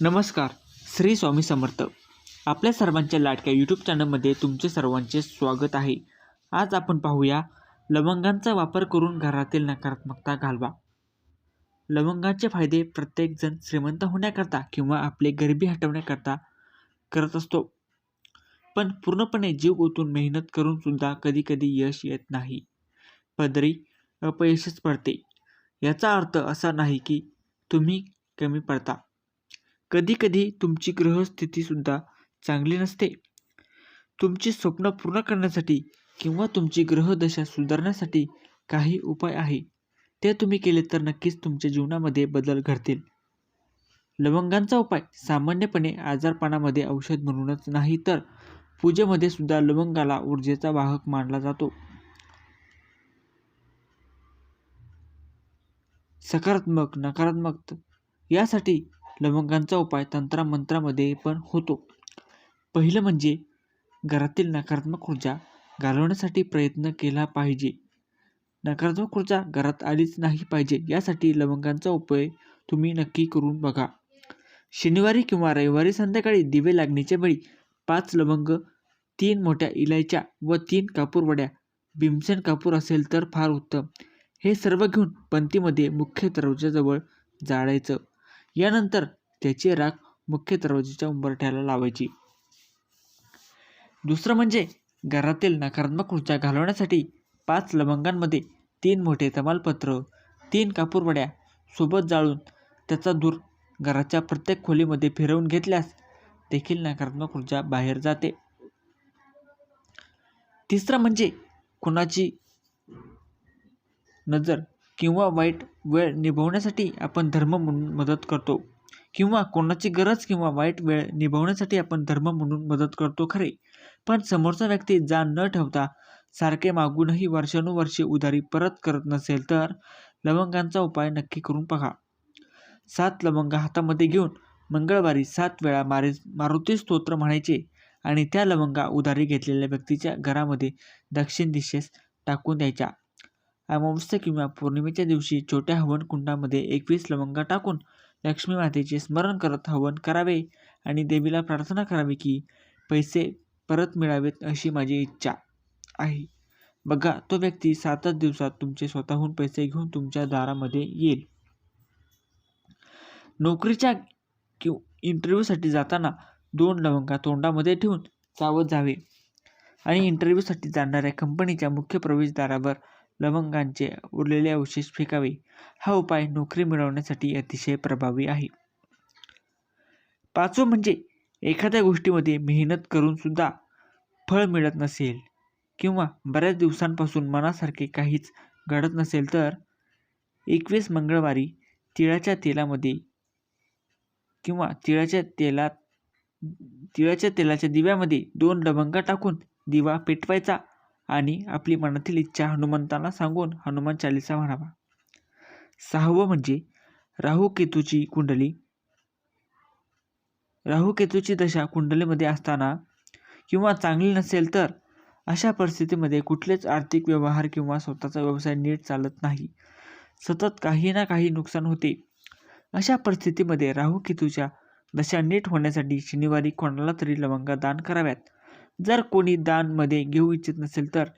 नमस्कार श्री स्वामी समर्थ. आपल्या सर्वांच्या लाडक्या यूट्यूब चॅनलमध्ये तुमचे सर्वांचे स्वागत आहे. आज आपण पाहूया लवंगांचा वापर करून घरातील नकारात्मकता घालवा. लवंगाचे फायदे प्रत्येकजण श्रीमंत होण्याकरता किंवा आपले गरिबी हटवण्याकरता करत असतो. पण पूर्णपणे जीव ओतून मेहनत करून सुद्धा कधीकधी यश येत नाही. पदरी अपयशच पडते. याचा अर्थ असा नाही की तुम्ही कमी पडता. कधीकधी तुमची ग्रहस्थितीसुद्धा चांगली नसते. तुमची स्वप्न पूर्ण करण्यासाठी किंवा तुमची ग्रहदशा सुधारण्यासाठी काही उपाय आहे. ते तुम्ही केले तर नक्कीच तुमच्या जीवनामध्ये बदल घडतील. लवंगांचा उपाय. सामान्यपणे आजारपणामध्ये औषध म्हणूनच नाही तर पूजेमध्ये सुद्धा लवंगाला ऊर्जेचा वाहक मानला जातो. सकारात्मक नकारात्मक यासाठी लवंगांचा उपाय तंत्रामंत्रामध्ये पण होतो. पहिलं म्हणजे घरातील नकारात्मक ऊर्जा घालवण्यासाठी प्रयत्न केला पाहिजे. नकारात्मक ऊर्जा घरात आलीच नाही पाहिजे यासाठी लवंगांचा उपाय तुम्ही नक्की करून बघा. शनिवारी किंवा रविवारी संध्याकाळी दिवे लागण्याच्या वेळी पाच लवंग तीन मोठ्या इलायच्या व तीन कापूरवड्या भीमसेन कापूर असेल तर फार उत्तम. हे सर्व घेऊन पंथीमध्ये मुख्य दरवाजाजवळ जाळायचं. यानंतर त्याची राख मुख्य दरवाजाच्या उंबरठ्याला लावायची. दुसरं म्हणजे घरातील नकारात्मक ऊर्जा घालवण्यासाठी पाच लवंगांमध्ये तीन मोठे तमालपत्र तीन कापूरवड्या सोबत जाळून त्याचा धूर घराच्या प्रत्येक खोलीमध्ये फिरवून घेतल्यास देखील नकारात्मक ऊर्जा बाहेर जाते. तिसरं म्हणजे कुणाची नजर किंवा वाईट वेळ निभवण्यासाठी आपण धर्म म्हणून मदत करतो. किंवा कोणाची गरज किंवा वाईट वेळ निभवण्यासाठी आपण धर्म म्हणून मदत करतो खरे. पण समोरचा व्यक्ती जाण न ठेवता सारखे मागूनही वर्षानुवर्षे उधारी परत करत नसेल तर लवंगांचा उपाय नक्की करून पहा. सात लवंग हातामध्ये घेऊन मंगळवारी सात वेळा मारे मारुती स्तोत्र म्हणायचे आणि त्या लवंगा उधारी घेतलेल्या व्यक्तीच्या घरामध्ये दक्षिण दिशेस टाकून द्यायच्या. अमावस्या किंवा पौर्णिमेच्या दिवशी छोट्या हवन कुंडामध्ये एकवीस लवंगा टाकून लक्ष्मी मातेचे स्मरण करत हवन करावे आणि देवीला प्रार्थना करावी की पैसे परत मिळावेत अशी माझी इच्छा आहे. बघा तो व्यक्ती सातच दिवसात तुमचे स्वतःहून पैसे घेऊन तुमच्या दारामध्ये येईल. नोकरीच्या किंवा इंटरव्ह्यूसाठी जाताना दोन लवंगा तोंडामध्ये ठेवून चावत जावे. आणि इंटरव्ह्यूसाठी जाणाऱ्या कंपनीच्या मुख्य प्रवेशद्वारावर लवंगांचे उरलेले अवशेष फेकावे. हा उपाय नोकरी मिळवण्यासाठी अतिशय प्रभावी आहे. पाचवं म्हणजे एखाद्या गोष्टीमध्ये मेहनत करूनसुद्धा फळ मिळत नसेल किंवा बऱ्याच दिवसांपासून मनासारखे काहीच घडत नसेल तर एकवीस मंगळवारी तिळाच्या तेलामध्ये किंवा तिळाच्या तेलात तिळाच्या तेलाच्या दिव्यामध्ये दोन लवंगा टाकून दिवा पेटवायचा. आणि आपली मनातील इच्छा हनुमंताला सांगून हनुमान चालिसा म्हणावा. सहावं म्हणजे राहू केतूची कुंडली. राहू केतूची दशा कुंडलीमध्ये असताना किंवा चांगली नसेल तर अशा परिस्थितीमध्ये कुठलेच आर्थिक व्यवहार किंवा स्वतःचा व्यवसाय नीट चालत नाही. सतत काही ना काही नुकसान होते. अशा परिस्थितीमध्ये राहू केतूच्या दशा नीट होण्यासाठी शनिवारी कोणाला तरी लवंगा दान कराव्यात. जर कोणी दानमध्ये घेऊ इच्छित नसेल तर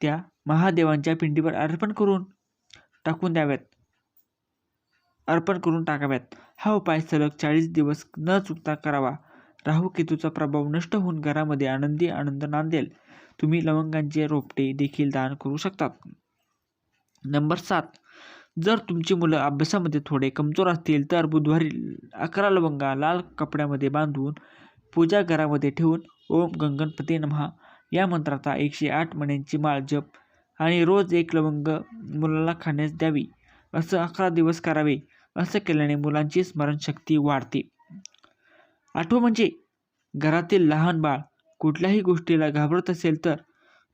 त्या महादेवांच्या पिंडीवर अर्पण करून टाकून द्याव्यात. अर्पण करून टाकाव्यात. हा उपाय सलग चाळीस दिवस न चुकता करावा. राहू केतूचा प्रभाव नष्ट होऊन घरामध्ये आनंदी आनंद नांदेल. तुम्ही लवंगांचे रोपटे देखील दान करू शकतात. नंबर सात. जर तुमची मुलं अभ्यासामध्ये थोडे कमजोर असतील तर बुधवारी अकरा लवंगा लाल कपड्यामध्ये बांधून पूजा घरामध्ये ठेवून ओम गंगणपती नमहा या मंत्राचा एकशे आठ मण्यांची माळ जप आणि रोज एक लवंग मुलाला खाण्यास द्यावी. असं अकरा दिवस करावे. असं केल्याने मुलांची स्मरणशक्ती वाढते. आठवं म्हणजे घरातील लहान बाळ कुठल्याही गोष्टीला घाबरत असेल तर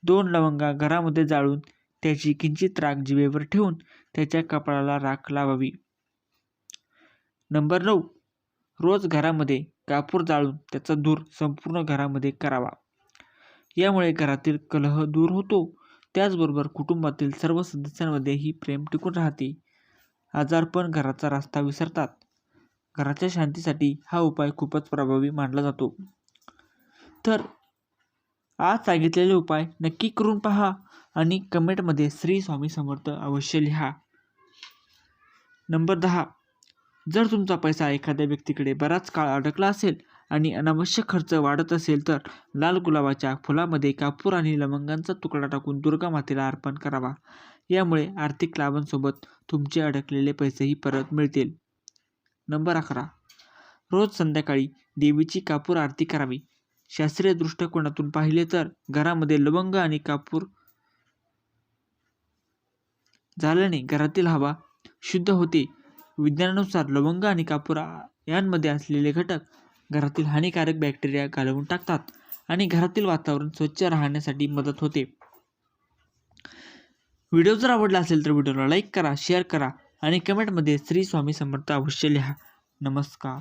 दोन लवंगा घरामध्ये जाळून त्याची किंचित राख जिवेवर ठेवून त्याच्या कपाळाला राख लावावी. नंबर नऊ. रोज घरामध्ये कापूर जाळून त्याचा धूर संपूर्ण घरामध्ये करावा. यामुळे घरातील कलह दूर होतो. त्याचबरोबर कुटुंबातील सर्व सदस्यांमध्येही प्रेम टिकून राहते. आजारपण घराचा रस्ता विसरतात. घराच्या शांतीसाठी हा उपाय खूपच प्रभावी मानला जातो. तर आज सांगितलेले उपाय नक्की करून पहा आणि कमेंटमध्ये श्री स्वामी समर्थ अवश्य लिहा. नंबर दहा जर तुमचा पैसा एखाद्या व्यक्तीकडे बराच काळ अडकला असेल आणि अनावश्यक खर्च वाढत असेल तर लाल गुलाबाच्या फुलामध्ये कापूर आणि लवंगांचा तुकडा टाकून दुर्गा मातेला अर्पण करावा. यामुळे आर्थिक लाभांसोबत तुमचे अडकलेले पैसेही परत मिळतील. नंबर अकरा. रोज संध्याकाळी देवीची कापूर आरती करावी. शास्त्रीय दृष्टिकोनातून पाहिले तर घरामध्ये लवंग आणि कापूर झाल्याने घरातील हवा शुद्ध होते. विज्ञानानुसार लवंग आणि कापूर यांमध्ये असलेले घटक घरातील हानिकारक बॅक्टेरिया घालवून टाकतात आणि घरातील वातावरण स्वच्छ राहण्यासाठी मदत होते. व्हिडिओ जर आवडला असेल तर व्हिडिओला लाईक करा शेअर करा आणि कमेंटमध्ये श्री स्वामी समर्थ अवश्य लिहा. नमस्कार.